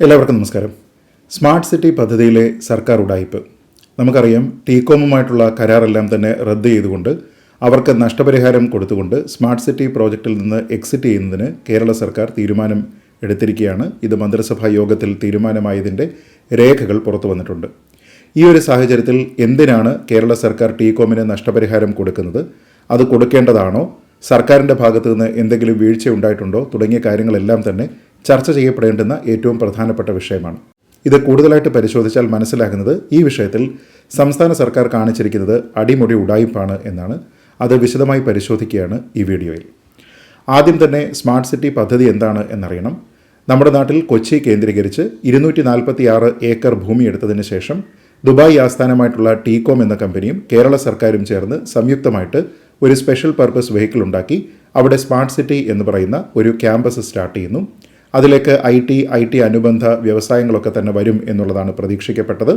എല്ലാവർക്കും നമസ്കാരം. Smart city പദ്ധതിയിലെ സർക്കാർ ഉടായ്പ് നമുക്കറിയാം ടീകോമുമായിട്ടുള്ള കരാറെല്ലാം തന്നെ റദ്ദ് ചെയ്തുകൊണ്ട് അവർക്ക് നഷ്ടപരിഹാരം കൊടുത്തുകൊണ്ട് സ്മാർട്ട് സിറ്റി പ്രോജക്റ്റിൽ നിന്ന് എക്സിറ്റ് ചെയ്യുന്നതിന് കേരള സർക്കാർ തീരുമാനം എടുത്തിരിക്കുകയാണ്. ഇത് മന്ത്രിസഭാ യോഗത്തിൽ തീരുമാനമായതിന്റെ രേഖകൾ പുറത്തു വന്നിട്ടുണ്ട്. ഈ ഒരു സാഹചര്യത്തിൽ എന്തിനാണ് കേരള സർക്കാർ ടീകോമിന് നഷ്ടപരിഹാരം കൊടുക്കുന്നത്? അത് കൊടുക്കേണ്ടതാണോ? സർക്കാരിന്റെ ഭാഗത്തു നിന്ന് എന്തെങ്കിലും വീഴ്ച ഉണ്ടായിട്ടുണ്ടോ? തുടങ്ങിയ കാര്യങ്ങളെല്ലാം തന്നെ ചർച്ച ചെയ്യപ്പെടേണ്ടുന്ന ഏറ്റവും പ്രധാനപ്പെട്ട വിഷയമാണ്. ഇത് കൂടുതലായിട്ട് പരിശോധിച്ചാൽ മനസ്സിലാകുന്നത് ഈ വിഷയത്തിൽ സംസ്ഥാന സർക്കാർ കാണിച്ചിരിക്കുന്നത് അടിമുടി ഉടായ്പാണ് എന്നാണ്. അത് വിശദമായി പരിശോധിക്കുകയാണ് ഈ വീഡിയോയിൽ. ആദ്യം തന്നെ സ്മാർട്ട് സിറ്റി പദ്ധതി എന്താണ് എന്നറിയണം. നമ്മുടെ നാട്ടിൽ കൊച്ചി കേന്ദ്രീകരിച്ച് ഇരുന്നൂറ്റി നാൽപ്പത്തി ആറ് ഏക്കർ ഭൂമി എടുത്തതിന് ശേഷം ദുബായ് ആസ്ഥാനമായിട്ടുള്ള ടീകോം എന്ന കമ്പനിയും കേരള സർക്കാരും ചേർന്ന് സംയുക്തമായിട്ട് ഒരു സ്പെഷ്യൽ പർപ്പസ് വെഹിക്കിൾ ഉണ്ടാക്കി അവിടെ സ്മാർട്ട് സിറ്റി എന്ന് പറയുന്ന ഒരു ക്യാമ്പസ് സ്റ്റാർട്ട് ചെയ്യുന്നു. അതിലേക്ക് ഐ ടി ഐ ടി അനുബന്ധ വ്യവസായങ്ങളൊക്കെ തന്നെ വരും എന്നുള്ളതാണ് പ്രതീക്ഷിക്കപ്പെട്ടത്.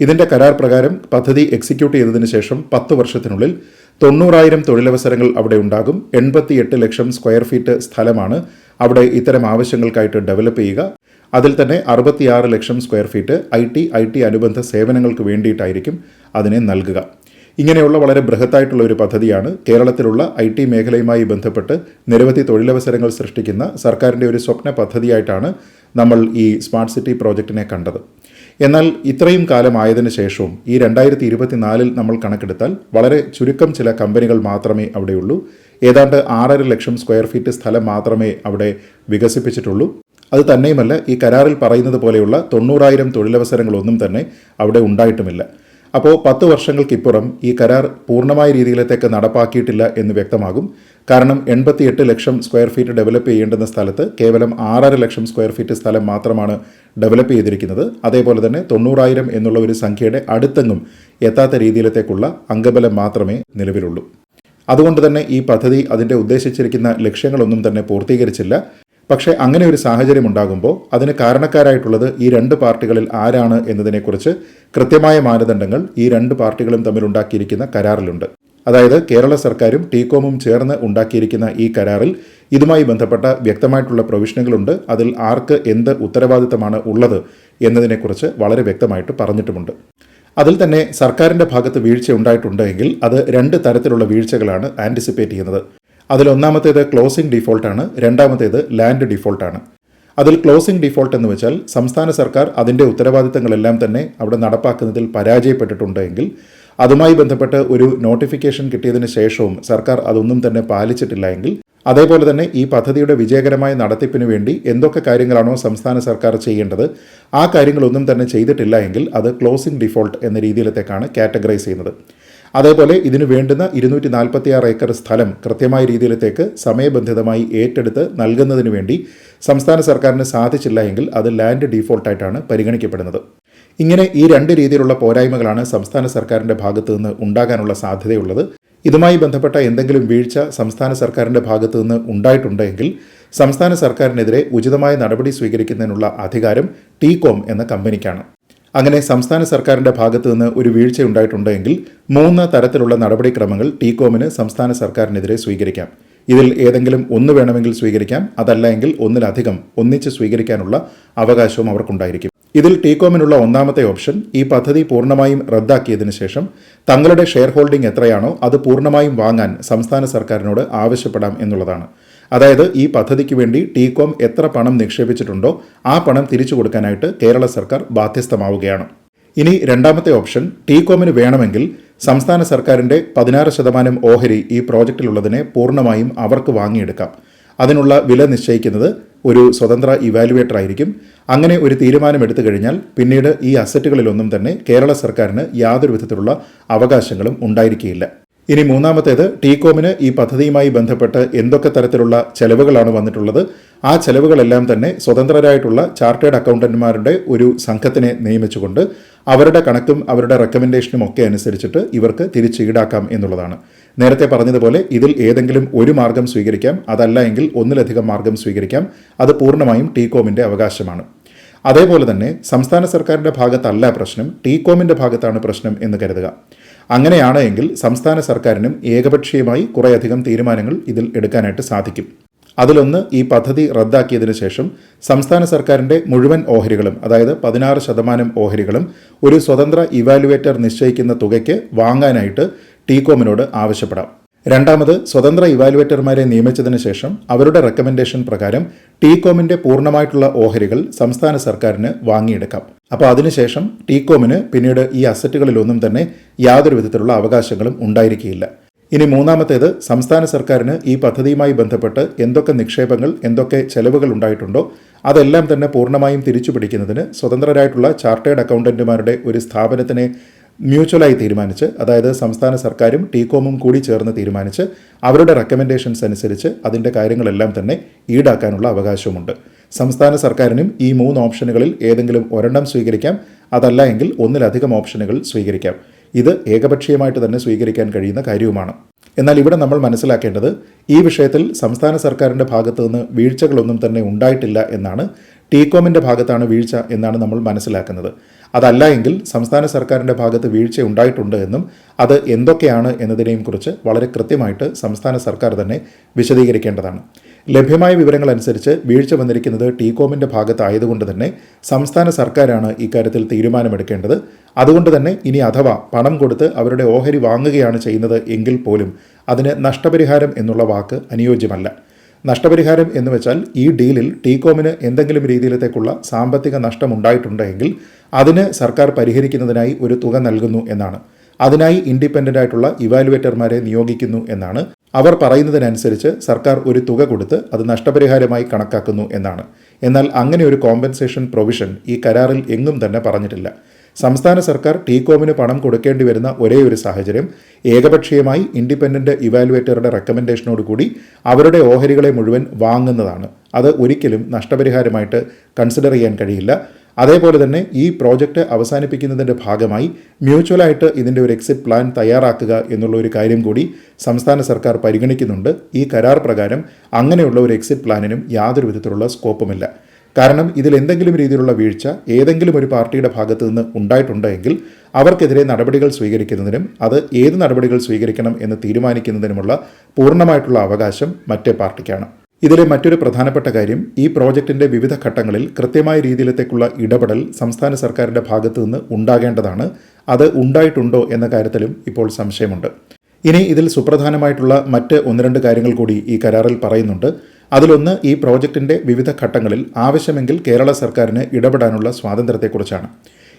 ഇതിന്റെ കരാർ പ്രകാരം പദ്ധതി എക്സിക്യൂട്ട് ചെയ്തതിനു ശേഷം പത്ത് വർഷത്തിനുള്ളിൽ തൊണ്ണൂറായിരം തൊഴിലവസരങ്ങൾ അവിടെ ഉണ്ടാകും. എൺപത്തിയെട്ട് ലക്ഷം സ്ക്വയർ ഫീറ്റ് സ്ഥലമാണ് അവിടെ ഇത്തരം ആവശ്യങ്ങൾക്കായിട്ട് ഡെവലപ്പ് ചെയ്യുക. അതിൽ തന്നെ അറുപത്തിയാറ് lakh square feet I T I T അനുബന്ധ സേവനങ്ങൾക്ക് വേണ്ടിയിട്ടായിരിക്കും അതിനെ നൽകുക. ഇങ്ങനെയുള്ള വളരെ ബൃഹത്തായിട്ടുള്ള ഒരു പദ്ധതിയാണ് കേരളത്തിലുള്ള ഐ ടി മേഖലയുമായി ബന്ധപ്പെട്ട് നിരവധി തൊഴിലവസരങ്ങൾ സൃഷ്ടിക്കുന്ന സർക്കാരിന്റെ ഒരു സ്വപ്ന പദ്ധതിയായിട്ടാണ് നമ്മൾ ഈ സ്മാർട്ട് സിറ്റി പ്രോജക്റ്റിനെ കണ്ടത്. എന്നാൽ ഇത്രയും കാലമായതിനു ശേഷവും ഈ രണ്ടായിരത്തി ഇരുപത്തിനാലിൽ നമ്മൾ കണക്കെടുത്താൽ വളരെ ചുരുക്കം ചില കമ്പനികൾ മാത്രമേ അവിടെയുള്ളൂ. ഏതാണ്ട് ആറര ലക്ഷം സ്ക്വയർ ഫീറ്റ് സ്ഥലം മാത്രമേ അവിടെ വികസിപ്പിച്ചിട്ടുള്ളൂ. അത് തന്നെയുമല്ല ഈ കരാറിൽ പറയുന്നത് പോലെയുള്ള തൊണ്ണൂറായിരം തൊഴിലവസരങ്ങളൊന്നും തന്നെ അവിടെ ഉണ്ടായിട്ടുമില്ല. അപ്പോൾ പത്ത് വർഷങ്ങൾക്കിപ്പുറം ഈ കരാർ പൂർണമായ രീതിയിലത്തേക്ക് നടപ്പാക്കിയിട്ടില്ല എന്ന് വ്യക്തമാകും. കാരണം എൺപത്തിയെട്ട് ലക്ഷം സ്ക്വയർ ഫീറ്റ് ഡെവലപ്പ് ചെയ്യേണ്ടുന്ന സ്ഥലത്ത് കേവലം ആറര ലക്ഷം സ്ക്വയർ ഫീറ്റ് സ്ഥലം മാത്രമാണ് ഡെവലപ്പ് ചെയ്തിരിക്കുന്നത്. അതേപോലെ തന്നെ തൊണ്ണൂറായിരം എന്നുള്ള ഒരു സംഖ്യയുടെ അടുത്തെങ്ങും എത്താത്ത രീതിയിലത്തേക്കുള്ള അംഗബലം മാത്രമേ നിലവിലുള്ളൂ. അതുകൊണ്ട് തന്നെ ഈ പദ്ധതി അതിന്റെ ഉദ്ദേശിച്ചിരിക്കുന്ന ലക്ഷ്യങ്ങളൊന്നും തന്നെ പൂർത്തീകരിച്ചില്ല. പക്ഷേ അങ്ങനെ ഒരു സാഹചര്യം ഉണ്ടാകുമ്പോൾ അതിന് കാരണക്കാരായിട്ടുള്ളത് ഈ രണ്ട് പാർട്ടികളിൽ ആരാണ് എന്നതിനെക്കുറിച്ച് കൃത്യമായ മാനദണ്ഡങ്ങൾ ഈ രണ്ട് പാർട്ടികളും തമ്മിൽ ഉണ്ടാക്കിയിരിക്കുന്ന കരാറിലുണ്ട്. അതായത് കേരള സർക്കാരും ടീകോമും ചേർന്ന് ഉണ്ടാക്കിയിരിക്കുന്ന ഈ കരാറിൽ ഇതുമായി ബന്ധപ്പെട്ട വ്യക്തമായിട്ടുള്ള പ്രൊവിഷനുകളുണ്ട്. അതിൽ ആർക്ക് എന്ത് ഉത്തരവാദിത്തമാണ് ഉള്ളത് എന്നതിനെക്കുറിച്ച് വളരെ വ്യക്തമായിട്ട് പറഞ്ഞിട്ടുമുണ്ട്. അതിൽ തന്നെ സർക്കാരിന്റെ ഭാഗത്ത് വീഴ്ച ഉണ്ടായിട്ടുണ്ടെങ്കിൽ അത് രണ്ട് തരത്തിലുള്ള വീഴ്ചകളാണ് ആന്റിസിപ്പേറ്റ് ചെയ്യുന്നത്. അതിൽ ഒന്നാമത്തേത് ക്ലോസിംഗ് ഡിഫോൾട്ടാണ് രണ്ടാമത്തേത് ലാൻഡ് ഡിഫോൾട്ടാണ് അതിൽ ക്ലോസിംഗ് ഡിഫോൾട്ട് എന്ന് വെച്ചാൽ സംസ്ഥാന സർക്കാർ അതിന്റെ ഉത്തരവാദിത്തങ്ങളെല്ലാം തന്നെ അവിടെ നടപ്പാക്കുന്നതിൽ പരാജയപ്പെട്ടിട്ടുണ്ടെങ്കിൽ അതുമായി ബന്ധപ്പെട്ട് ഒരു നോട്ടിഫിക്കേഷൻ കിട്ടിയതിന് ശേഷവും സർക്കാർ അതൊന്നും തന്നെ പാലിച്ചിട്ടില്ല എങ്കിൽ അതേപോലെ തന്നെ ഈ പദ്ധതിയുടെ വിജയകരമായ നടത്തിപ്പിന് വേണ്ടി എന്തൊക്കെ കാര്യങ്ങളാണോ സംസ്ഥാന സർക്കാർ ചെയ്യേണ്ടത് ആ കാര്യങ്ങളൊന്നും തന്നെ ചെയ്തിട്ടില്ല എങ്കിൽ അത് ക്ലോസിംഗ് ഡിഫോൾട്ട് എന്ന രീതിയിലത്തേക്കാണ് കാറ്റഗറൈസ് ചെയ്യുന്നത്. അതേപോലെ ഇതിനു വേണ്ടുന്ന ഇരുന്നൂറ്റി നാൽപ്പത്തി ആറ് ഏക്കർ സ്ഥലം കൃത്യമായ രീതിയിലത്തേക്ക് സമയബന്ധിതമായി ഏറ്റെടുത്ത് നൽകുന്നതിന് വേണ്ടി സംസ്ഥാന സർക്കാരിന് സാധിച്ചില്ല എങ്കിൽ അത് ലാൻഡ് ഡീഫോൾട്ടായിട്ടാണ് പരിഗണിക്കപ്പെടുന്നത്. ഇങ്ങനെ ഈ രണ്ട് രീതിയിലുള്ള പോരായ്മകളാണ് സംസ്ഥാന സർക്കാരിന്റെ ഭാഗത്തു നിന്ന് ഉണ്ടാകാനുള്ള സാധ്യതയുള്ളത്. ഇതുമായി ബന്ധപ്പെട്ട എന്തെങ്കിലും വീഴ്ച സംസ്ഥാന സർക്കാരിന്റെ ഭാഗത്തു നിന്ന് ഉണ്ടായിട്ടുണ്ടെങ്കിൽ സംസ്ഥാന സർക്കാരിനെതിരെ ഉചിതമായ നടപടി സ്വീകരിക്കുന്നതിനുള്ള അധികാരം ടീകോം എന്ന കമ്പനിക്കാണ്. അങ്ങനെ സംസ്ഥാന സർക്കാരിന്റെ ഭാഗത്തു നിന്ന് ഒരു വീഴ്ച ഉണ്ടായിട്ടുണ്ടെങ്കിൽ മൂന്ന് തരത്തിലുള്ള നടപടിക്രമങ്ങൾ ടീകോമിന് സംസ്ഥാന സർക്കാരിനെതിരെ സ്വീകരിക്കാം. ഇതിൽ ഏതെങ്കിലും ഒന്ന് വേണമെങ്കിൽ സ്വീകരിക്കാം അതല്ല എങ്കിൽ ഒന്നിലധികം ഒന്നിച്ച് സ്വീകരിക്കാനുള്ള അവകാശവും അവർക്കുണ്ടായിരിക്കും. ഇതിൽ ടീകോമിനുള്ള ഒന്നാമത്തെ ഓപ്ഷൻ ഈ പദ്ധതി പൂർണമായും റദ്ദാക്കിയതിന് ശേഷം തങ്ങളുടെ ഷെയർ ഹോൾഡിംഗ് എത്രയാണോ അത് പൂർണമായും വാങ്ങാൻ സംസ്ഥാന സർക്കാരിനോട് ആവശ്യപ്പെടാം എന്നുള്ളതാണ്. അതായത് ഈ പദ്ധതിക്ക് വേണ്ടി ടീകോം എത്ര പണം നിക്ഷേപിച്ചിട്ടുണ്ടോ ആ പണം തിരിച്ചു കൊടുക്കാനായിട്ട് കേരള സർക്കാർ ബാധ്യസ്ഥമാവുകയാണ്. ഇനി രണ്ടാമത്തെ ഓപ്ഷൻ ടീകോമിന് വേണമെങ്കിൽ സംസ്ഥാന സർക്കാരിന്റെ പതിനാറ് ശതമാനം ഓഹരി ഈ പ്രോജക്റ്റിലുള്ളതിനെ പൂർണമായും അവർക്ക് വാങ്ങിയെടുക്കാം. അതിനുള്ള വില നിശ്ചയിക്കുന്നത് ഒരു സ്വതന്ത്ര ഇവാലുവേറ്റർ ആയിരിക്കും. അങ്ങനെ ഒരു തീരുമാനമെടുത്തു കഴിഞ്ഞാൽ പിന്നീട് ഈ അസറ്റുകളിലൊന്നും തന്നെ കേരള സർക്കാരിന് യാതൊരു വിധത്തിലുള്ള അവകാശങ്ങളും ഉണ്ടായിരിക്കുകയില്ല. ഇനി മൂന്നാമത്തേത് ടീകോമിന് ഈ പദ്ധതിയുമായി ബന്ധപ്പെട്ട് എന്തൊക്കെ തരത്തിലുള്ള ചെലവുകളാണ് വന്നിട്ടുള്ളത്? ആ ചെലവുകളെല്ലാം തന്നെ സ്വതന്ത്രരായിട്ടുള്ള ചാർട്ടേഡ് അക്കൗണ്ടന്റുമാരുടെ ഒരു സംഘത്തിനെ നിയമിച്ചുകൊണ്ട് അവരുടെ കണക്കും അവരുടെ റെക്കമെൻഡേഷനും ഒക്കെ അനുസരിച്ചിട്ട് ഇവർക്ക് തിരിച്ച് ഈടാക്കാം എന്നുള്ളതാണ്. നേരത്തെ പറഞ്ഞതുപോലെ ഇതിൽ ഏതെങ്കിലും ഒരു മാർഗം സ്വീകരിക്കാം. അതല്ല എങ്കിൽ ഒന്നിലധികം മാർഗം സ്വീകരിക്കാം. അത് പൂർണമായും ടീകോമിന്റെ അവകാശമാണ്. അതേപോലെ തന്നെ സംസ്ഥാന സർക്കാരിന്റെ ഭാഗത്തല്ല പ്രശ്നം. ടീകോമിന്റെ ഭാഗത്താണ് പ്രശ്നം എന്ന് കരുതുക. അങ്ങനെയാണ് എങ്കിൽ സംസ്ഥാന സർക്കാരിനും ഏകപക്ഷീയമായി കുറേയധികം തീരുമാനങ്ങൾ ഇതിൽ എടുക്കാനായിട്ട് സാധിക്കും. അതിലൊന്ന് ഈ പദ്ധതി റദ്ദാക്കിയതിനു ശേഷം സംസ്ഥാന സർക്കാരിന്റെ മുഴുവൻ ഓഹരികളും അതായത് പതിനാറ് ശതമാനം ഓഹരികളും ഒരു സ്വതന്ത്ര ഇവാലുവേറ്റർ നിശ്ചയിക്കുന്ന തുകയ്ക്ക് വാങ്ങാനായിട്ട് ടീകോമിനോട് ആവശ്യപ്പെടാം. രണ്ടാമത് സ്വതന്ത്ര ഇവാലുവേറ്റർമാരെ നിയമിച്ചതിന് ശേഷം അവരുടെ റെക്കമെൻഡേഷൻ പ്രകാരം ടീകോമിന്റെ പൂർണമായിട്ടുള്ള ഓഹരികൾ സംസ്ഥാന സർക്കാരിന് വാങ്ങിയെടുക്കാം. അപ്പോൾ അതിനുശേഷം ടീകോമിന് പിന്നീട് ഈ അസറ്റുകളിലൊന്നും തന്നെ യാതൊരു വിധത്തിലുള്ള അവകാശങ്ങളും ഉണ്ടായിരിക്കില്ല ഇനി മൂന്നാമത്തേത് സംസ്ഥാന സർക്കാരിന് ഈ പദ്ധതിയുമായി ബന്ധപ്പെട്ട് എന്തൊക്കെ നിക്ഷേപങ്ങൾ എന്തൊക്കെ ചെലവുകൾ ഉണ്ടായിട്ടുണ്ടോ അതെല്ലാം തന്നെ പൂർണമായും തിരിച്ചുപിടിക്കുന്നതിന് സ്വതന്ത്രരായിട്ടുള്ള ചാർട്ടേഡ് അക്കൗണ്ടന്റുമാരുടെ ഒരു സ്ഥാപനത്തിനെ മ്യൂച്വലായി തീരുമാനിച്ച് അതായത് സംസ്ഥാന സർക്കാരും ടീകോമും കൂടി ചേർന്ന് തീരുമാനിച്ച് അവരുടെ റെക്കമെൻഡേഷൻസ് അനുസരിച്ച് അതിന്റെ കാര്യങ്ങളെല്ലാം തന്നെ ഈടാക്കാനുള്ള അവകാശമുണ്ട്. സംസ്ഥാന സർക്കാരിനും ഈ മൂന്ന് ഓപ്ഷനുകളിൽ ഏതെങ്കിലും ഒരെണ്ണം സ്വീകരിക്കാം. അതല്ല എങ്കിൽ ഒന്നിലധികം ഓപ്ഷനുകൾ സ്വീകരിക്കാം. ഇത് ഏകപക്ഷീയമായിട്ട് തന്നെ സ്വീകരിക്കാൻ കഴിയുന്ന കാര്യവുമാണ്. എന്നാൽ ഇവിടെ നമ്മൾ മനസ്സിലാക്കേണ്ടത് ഈ വിഷയത്തിൽ സംസ്ഥാന സർക്കാരിന്റെ ഭാഗത്തു നിന്ന് വീഴ്ചകളൊന്നും തന്നെ ഉണ്ടായിട്ടില്ല എന്നാണ് ടീകോമിന്റെ ഭാഗത്താണ് വീഴ്ച എന്നാണ് നമ്മൾ മനസ്സിലാക്കുന്നത്. അതല്ല എങ്കിൽ സംസ്ഥാന സർക്കാരിന്റെ ഭാഗത്ത് വീഴ്ച ഉണ്ടായിട്ടുണ്ട് എന്നും അത് എന്തൊക്കെയാണ് എന്നതിനെയും കുറിച്ച് വളരെ കൃത്യമായിട്ട് സംസ്ഥാന സർക്കാർ തന്നെ വിശദീകരിക്കേണ്ടതാണ്. ലഭ്യമായ വിവരങ്ങൾ അനുസരിച്ച് വീഴ്ച വന്നിരിക്കുന്നത് ടീകോമിന്റെ ഭാഗത്തായതുകൊണ്ട് തന്നെ സംസ്ഥാന സർക്കാരാണ് ഇക്കാര്യത്തിൽ തീരുമാനമെടുക്കേണ്ടത്. അതുകൊണ്ട് തന്നെ ഇനി അഥവാ പണം കൊടുത്ത് അവരുടെ ഓഹരി വാങ്ങുകയാണ് ചെയ്യുന്നത് എങ്കിൽ പോലും അതിന് നഷ്ടപരിഹാരം എന്നുള്ള വാക്ക് അനുയോജ്യമല്ല. നഷ്ടപരിഹാരം എന്ന് വെച്ചാൽ ഈ ഡീലിൽ ടീകോമിന് എന്തെങ്കിലും രീതിയിലത്തേക്കുള്ള സാമ്പത്തിക നഷ്ടം ഉണ്ടായിട്ടുണ്ടെങ്കിൽ അതിന് സർക്കാർ പരിഹരിക്കുന്നതിനായി ഒരു തുക നൽകുന്നു എന്നാണ്. അതിനായി ഇൻഡിപെൻഡന്റ് ആയിട്ടുള്ള ഇവാലുവേറ്റർമാരെ നിയോഗിക്കുന്നു എന്നാണ്. അവർ പറയുന്നതിനനുസരിച്ച് സർക്കാർ ഒരു തുക കൊടുത്ത് അത് നഷ്ടപരിഹാരമായി കണക്കാക്കുന്നു എന്നാണ്. എന്നാൽ അങ്ങനെ ഒരു കോമ്പൻസേഷൻ പ്രൊവിഷൻ ഈ കരാറിൽ എങ്ങും തന്നെ പറഞ്ഞിട്ടില്ല. സംസ്ഥാന സർക്കാർ ടീകോമിന് പണം കൊടുക്കേണ്ടി വരുന്ന ഒരേ ഒരു സാഹചര്യം. ഏകപക്ഷീയമായി ഇൻഡിപെൻഡന്റ് ഇവാലുവേറ്ററുടെ റെക്കമെൻഡേഷനോട് കൂടി അവരുടെ ഓഹരികളെ മുഴുവൻ വാങ്ങുന്നതാണ്. അത് ഒരിക്കലും നഷ്ടപരിഹാരമായിട്ട് കൺസിഡർ ചെയ്യാൻ കഴിയില്ല. അതേപോലെ തന്നെ ഈ പ്രോജക്റ്റ് അവസാനിപ്പിക്കുന്നതിന്റെ ഭാഗമായി മ്യൂച്വലായിട്ട് ഇതിന്റെ ഒരു എക്സിറ്റ് പ്ലാൻ തയ്യാറാക്കുക എന്നുള്ള ഒരു കാര്യം കൂടി സംസ്ഥാന സർക്കാർ പരിഗണിക്കുന്നുണ്ട്. ഈ കരാർ പ്രകാരം അങ്ങനെയുള്ള ഒരു എക്സിറ്റ് പ്ലാനിനും യാതൊരു വിധത്തിലുള്ള സ്കോപ്പുമില്ല. കാരണം ഇതിൽ എന്തെങ്കിലും രീതിയിലുള്ള വീഴ്ച ഏതെങ്കിലും ഒരു പാർട്ടിയുടെ ഭാഗത്തു നിന്ന് ഉണ്ടായിട്ടുണ്ടെങ്കിൽ അവർക്കെതിരെ നടപടികൾ സ്വീകരിക്കുന്നതിനും അത് ഏത് നടപടികൾ സ്വീകരിക്കണം എന്ന് തീരുമാനിക്കുന്നതിനുമുള്ള പൂർണമായിട്ടുള്ള അവകാശം മറ്റേ പാർട്ടിക്കാണ്. ഇതിലെ മറ്റൊരു പ്രധാനപ്പെട്ട കാര്യം ഈ പ്രോജക്റ്റിന്റെ വിവിധ ഘട്ടങ്ങളിൽ കൃത്യമായ രീതിയിലത്തേക്കുള്ള ഇടപെടൽ സംസ്ഥാന സർക്കാരിന്റെ ഭാഗത്തു നിന്ന് ഉണ്ടാകേണ്ടതാണ്. അത് ഉണ്ടായിട്ടുണ്ടോ എന്ന കാര്യത്തിലും ഇപ്പോൾ സംശയമുണ്ട്. ഇനി ഇതിൽ സുപ്രധാനമായിട്ടുള്ള മറ്റ് ഒന്ന് രണ്ട് കാര്യങ്ങൾ കൂടി ഈ കരാറിൽ പറയുന്നുണ്ട്. അതിലൊന്ന് ഈ പ്രോജക്റ്റിന്റെ വിവിധ ഘട്ടങ്ങളിൽ ആവശ്യമെങ്കിൽ കേരള സർക്കാരിന് ഇടപെടാനുള്ള സ്വാതന്ത്ര്യത്തെക്കുറിച്ചാണ്.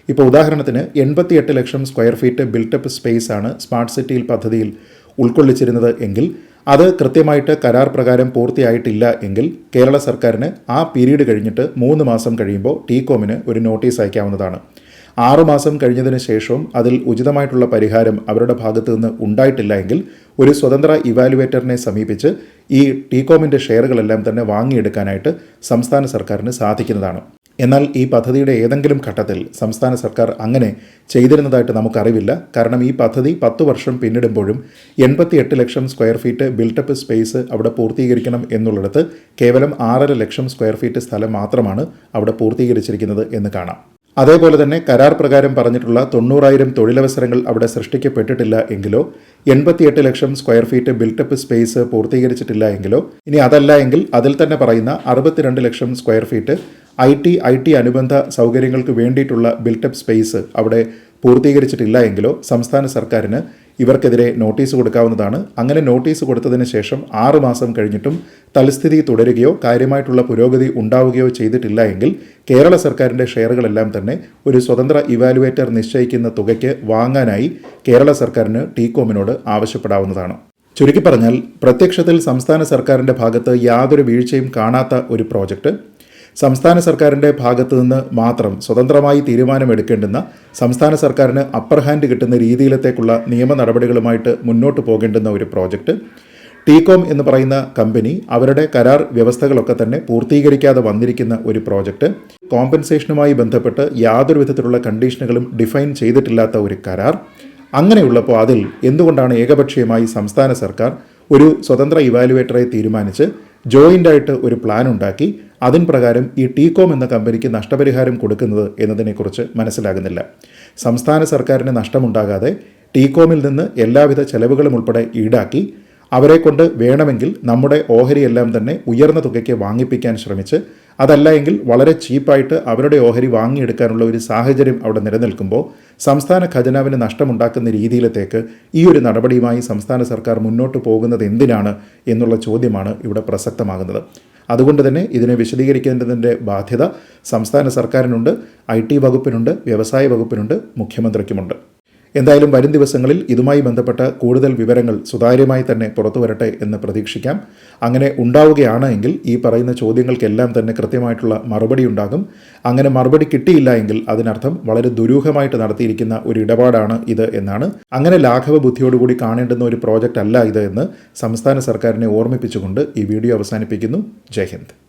ഇപ്പോൾ ഉദാഹരണത്തിന് എൺപത്തിയെട്ട് lakh square feet built up space ആണ് സ്മാർട്ട് സിറ്റിയിൽ പദ്ധതിയിൽ ഉൾക്കൊള്ളിച്ചിരുന്നത് എങ്കിൽ അത് കൃത്യമായിട്ട് കരാർ പ്രകാരം പൂർത്തിയായിട്ടില്ല എങ്കിൽ കേരള സർക്കാരിന് ആ പീരീഡ് കഴിഞ്ഞിട്ട് മൂന്ന് മാസം കഴിയുമ്പോൾ ടീകോമിന് ഒരു നോട്ടീസ് അയക്കാവുന്നതാണ്. ആറുമാസം കഴിഞ്ഞതിന് ശേഷവും അതിൽ ഉചിതമായിട്ടുള്ള പരിഹാരം അവരുടെ ഭാഗത്തു നിന്ന് ഉണ്ടായിട്ടില്ല എങ്കിൽ ഒരു സ്വതന്ത്ര ഇവാലുവേറ്ററിനെ സമീപിച്ച് ഈ ടീകോമിന്റെ ഷെയറുകളെല്ലാം തന്നെ വാങ്ങിയെടുക്കാനായിട്ട് സംസ്ഥാന സർക്കാരിന് സാധിക്കുന്നതാണ്. എന്നാൽ ഈ പദ്ധതിയുടെ ഏതെങ്കിലും ഘട്ടത്തിൽ സംസ്ഥാന സർക്കാർ അങ്ങനെ ചെയ്തിരുന്നതായിട്ട് നമുക്കറിവില്ല. കാരണം ഈ പദ്ധതി പത്ത് വർഷം പിന്നിടുമ്പോഴും എൺപത്തിയെട്ട് lakh square feet built up space അവിടെ പൂർത്തീകരിക്കണം എന്നുള്ളിടത്ത് കേവലം ആറര ലക്ഷം സ്ക്വയർ ഫീറ്റ് സ്ഥലം മാത്രമാണ് അവിടെ പൂർത്തീകരിച്ചിരിക്കുന്നത് എന്ന് കാണാം. അതേപോലെ തന്നെ കരാർ പ്രകാരം പറഞ്ഞിട്ടുള്ള തൊണ്ണൂറായിരം തൊഴിലവസരങ്ങൾ അവിടെ സൃഷ്ടിക്കപ്പെട്ടിട്ടില്ല എങ്കിലോ എൺപത്തിയെട്ട് lakh square feet built up space പൂർത്തീകരിച്ചിട്ടില്ല എങ്കിലോ ഇനി അതല്ല എങ്കിൽ അതിൽ തന്നെ പറയുന്ന അറുപത്തിരണ്ട് lakh square feet I T I T അനുബന്ധ സൗകര്യങ്ങൾക്ക് വേണ്ടിയിട്ടുള്ള ബിൽട്ടപ്പ് സ്പേസ് അവിടെ പൂർത്തീകരിച്ചിട്ടില്ല എങ്കിലോ സംസ്ഥാന സർക്കാരിന് ഇവർക്കെതിരെ നോട്ടീസ് കൊടുക്കാവുന്നതാണ്. അങ്ങനെ നോട്ടീസ് കൊടുത്തതിന് ശേഷം ആറ് മാസം കഴിഞ്ഞിട്ടും തൽസ്ഥിതി തുടരുകയോ കാര്യമായിട്ടുള്ള പുരോഗതി ഉണ്ടാവുകയോ ചെയ്തിട്ടില്ല എങ്കിൽ കേരള സർക്കാരിന്റെ ഷെയറുകളെല്ലാം തന്നെ ഒരു സ്വതന്ത്ര ഇവാലുവേറ്റർ നിശ്ചയിക്കുന്ന തുകയ്ക്ക് വാങ്ങാനായി കേരള സർക്കാരിന് ടീകോമിനോട് ആവശ്യപ്പെടാവുന്നതാണ്. ചുരുക്കി പറഞ്ഞാൽ പ്രത്യക്ഷത്തിൽ സംസ്ഥാന സർക്കാരിന്റെ ഭാഗത്ത് യാതൊരു വീഴ്ചയും കാണാത്ത ഒരു പ്രോജക്റ്റ് സംസ്ഥാന സർക്കാരിന്റെ ഭാഗത്തുനിന്ന് മാത്രം സ്വതന്ത്രമായി തീരുമാനമെടുക്കേണ്ടുന്ന സംസ്ഥാന സർക്കാരിന് അപ്പർ ഹാൻഡ് കിട്ടുന്ന രീതിയിലത്തേക്കുള്ള നിയമ നടപടികളുമായിട്ട് മുന്നോട്ട് പോകേണ്ടുന്ന ഒരു പ്രോജക്റ്റ് ടീകോം എന്ന് പറയുന്ന കമ്പനി അവരുടെ കരാർ വ്യവസ്ഥകളൊക്കെ തന്നെ പൂർത്തീകരിക്കാതെ വന്നിരിക്കുന്ന ഒരു പ്രോജക്റ്റ് കോമ്പൻസേഷനുമായി ബന്ധപ്പെട്ട് യാതൊരു വിധത്തിലുള്ള കണ്ടീഷനുകളും ഡിഫൈൻ ചെയ്തിട്ടില്ലാത്ത ഒരു കരാർ. അങ്ങനെയുള്ളപ്പോൾ അതിൽ എന്തുകൊണ്ടാണ് ഏകപക്ഷീയമായി സംസ്ഥാന സർക്കാർ ഒരു സ്വതന്ത്ര ഇവാലുവേറ്ററെ തീരുമാനിച്ച് ജോയിന്റായിട്ട് ഒരു പ്ലാൻ ഉണ്ടാക്കി? അതിൻ പ്രകാരം ഈ ടീകോം എന്ന കമ്പനിക്ക് നഷ്ടപരിഹാരം കൊടുക്കുന്നത് എന്നതിനെക്കുറിച്ച് മനസ്സിലാകുന്നില്ല. സംസ്ഥാന സർക്കാരിന് നഷ്ടമുണ്ടാകാതെ ടീകോമിൽ നിന്ന് എല്ലാവിധ ചെലവുകളും ഉൾപ്പെടെ ഈടാക്കി അവരെക്കൊണ്ട് വേണമെങ്കിൽ നമ്മുടെ ഓഹരിയെല്ലാം തന്നെ ഉയർന്ന തുകയ്ക്ക് വാങ്ങിപ്പിക്കാൻ ശ്രമിച്ച് അതല്ല എങ്കിൽ വളരെ ചീപ്പായിട്ട് അവരുടെ ഓഹരി വാങ്ങിയെടുക്കാനുള്ള ഒരു സാഹചര്യം അവിടെ നിലനിൽക്കുമ്പോൾ സംസ്ഥാന ഖജനാവിന് നഷ്ടമുണ്ടാക്കുന്ന രീതിയിലത്തേക്ക് ഈ ഒരു നടപടിയുമായി സംസ്ഥാന സർക്കാർ മുന്നോട്ട് പോകുന്നത് എന്തിനാണ് എന്നുള്ള ചോദ്യമാണ് ഇവിടെ പ്രസക്തമാകുന്നത്. അതുകൊണ്ട് തന്നെ ഇതിനെ വിശദീകരിക്കേണ്ടതിന്റെ ബാധ്യത സംസ്ഥാന സർക്കാരിനുണ്ട് ഐ ടി വകുപ്പിനുണ്ട് വ്യവസായ വകുപ്പിനുണ്ട് മുഖ്യമന്ത്രിക്കുമുണ്ട്. എന്തായാലും വരും ദിവസങ്ങളിൽ ഇതുമായി ബന്ധപ്പെട്ട കൂടുതൽ വിവരങ്ങൾ സുതാര്യമായി തന്നെ പുറത്തു വരട്ടെ എന്ന് പ്രതീക്ഷിക്കാം. അങ്ങനെ ഉണ്ടാവുകയാണ് എങ്കിൽ ഈ പറയുന്ന ചോദ്യങ്ങൾക്കെല്ലാം തന്നെ കൃത്യമായിട്ടുള്ള മറുപടി ഉണ്ടാകും. അങ്ങനെ മറുപടി കിട്ടിയില്ല എങ്കിൽ അതിനർത്ഥം വളരെ ദുരൂഹമായിട്ട് നടത്തിയിരിക്കുന്ന ഒരു ഇടപാടാണ് ഇത് എന്നാണ്. അങ്ങനെ ലാഘവ ബുദ്ധിയോടുകൂടി കാണേണ്ടുന്ന ഒരു പ്രോജക്റ്റ് അല്ല ഇത് എന്ന് സംസ്ഥാന സർക്കാരിനെ ഓർമ്മിപ്പിച്ചുകൊണ്ട് ഈ വീഡിയോ അവസാനിപ്പിക്കുന്നു. ജയ് ഹിന്ദ്.